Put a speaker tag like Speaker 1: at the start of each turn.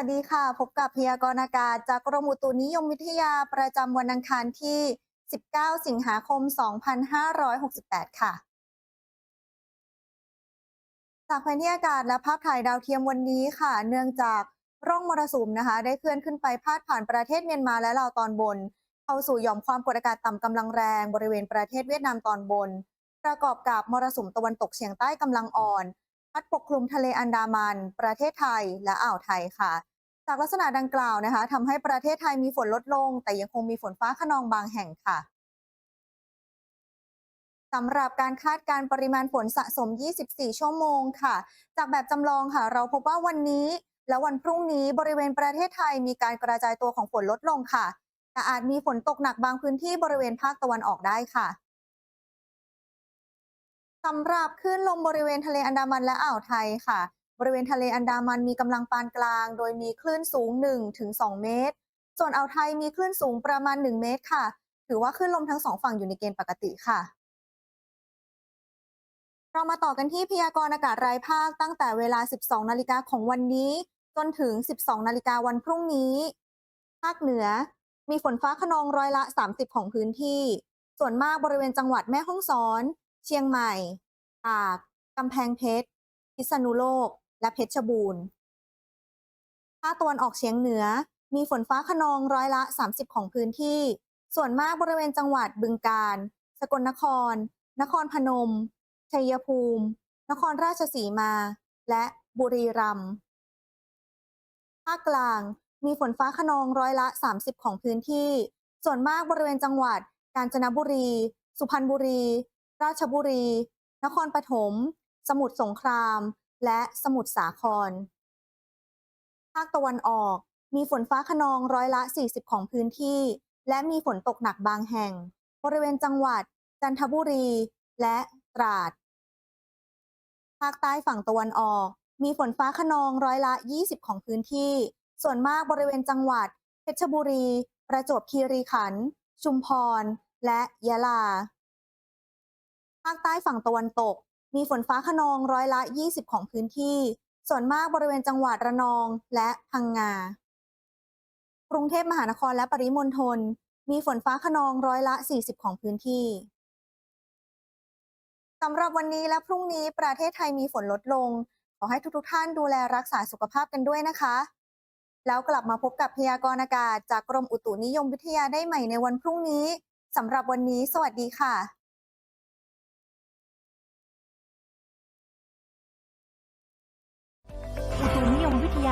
Speaker 1: วัสดีค่ะ พบกับพยากรณ์อากาศจากกรมอุตุนิยมวิทยาประจำวันอังคารที่ 19 สิงหาคม 2568 ค่ะ จากแผนที่อากาศและภาพถ่ายดาวเทียมวันนี้ค่ะ เนื่องจากร่องมรสุมนะคะ ได้เคลื่อนขึ้นไปพาดผ่านประเทศเมียนมาและลาวตอนบน เข้าสู่หย่อมความกดอากาศต่ำกำลังแรงบริเวณประเทศเวียดนามตอนบน ประกอบกับมรสุมตะวันตกเฉียงใต้กำลังอ่อน พัดปกคลุมทะเลอันดามัน ประเทศไทยและอ่าวไทยค่ะ จากลักษณะดังกล่าวนะคะทำให้ประเทศไทยมีฝนลดลง แต่ยังคงมีฝนฟ้าขนองบางแห่งค่ะสำหรับการคาดการปริมาณฝนสะสม 24 ชั่วโมงค่ะ จากแบบจำลองค่ะ เราพบว่าวันนี้ และวันพรุ่งนี้บริเวณประเทศไทยมีการกระจายตัวของฝนลดลงค่ะ แต่อาจมีฝนตกหนักบางพื้นที่บริเวณภาคตะวันออกได้ค่ะ สำหรับคลื่นลมบริเวณทะเลอันดามันและอ่าวไทยค่ะ บริเวณทะเลอันดามันมีกำลังปานกลาง โดยมีคลื่นสูง1ถึง2เมตร ส่วนอ่าวไทยมีคลื่นสูงประมาณ 1 เมตรค่ะ ถือว่าคลื่นลมทั้งสองฝั่งอยู่ในเกณฑ์ปกติค่ะ เรามาต่อกันที่พยากรณ์อากาศรายภาคตั้งแต่เวลา 12 นาฬิกาของวันนี้ จนถึง 12 นาฬิกาวันพรุ่งนี้ ภาคเหนือ มีฝนฟ้าขนองร้อยละ 30 ของพื้นที่ ส่วนมากบริเวณจังหวัดแม่ฮ่องสอน เชียงใหม่ ตาก กำแพงเพชร พิษณุโลก และเพชรบูรณ์ ภาคตะวันออกเฉียงเหนือ มีฝนฟ้าขนองร้อยละ 30 ของพื้นที่ ส่วนมากบริเวณจังหวัดบึงกาฬ สกลนคร นครพนม ชัยภูมิ นครราชสีมา และบุรีรัมย์ ภาคกลาง มีฝนฟ้าขนองร้อยละ 30 ของพื้นที่ ส่วนมากบริเวณจังหวัดกาญจนบุรี สุพรรณบุรี ราชบุรี นครปฐม สมุทรสงคราม และสมุทรสาคร ภาคตะวันออกมีฝนฟ้าขนองร้อยละ 40 ของพื้นที่ และมีฝนตกหนักบางแห่ง บริเวณจังหวัด จันทบุรี และตราด ภาคใต้ฝั่งตะวันออก มีฝนฟ้าขนองร้อยละ 20 ของพื้นที่ ส่วนมากบริเวณจังหวัด เพชรบุรี ประจวบคีรีขันธ์ ชุมพร และยะลาาคใต้ฝั่งตะวันตก มีฝนฟ้าขนองร้อยละ 20 ของพื้นที่ ส่วนมากบริเวณจังหวัดระนองและพังงา กรุงเทพมหานครและปริมณฑลมีฝนฟ้าขนองร้อยละ 40 ของพื้นที่สำหรับวันนี้และพรุ่งนี้ประเทศไทยมีฝนลดลง ขอให้ทุกๆท่านดูแลรักษาสุขภาพกันด้วยนะคะ แล้วกลับมาพบกับพยากรณ์อากาศจากกรมอุตุนิยมวิทยาได้ใหม่ในวันพรุ่งนี้สำหรับวันนี้ สวัสดีค่ะ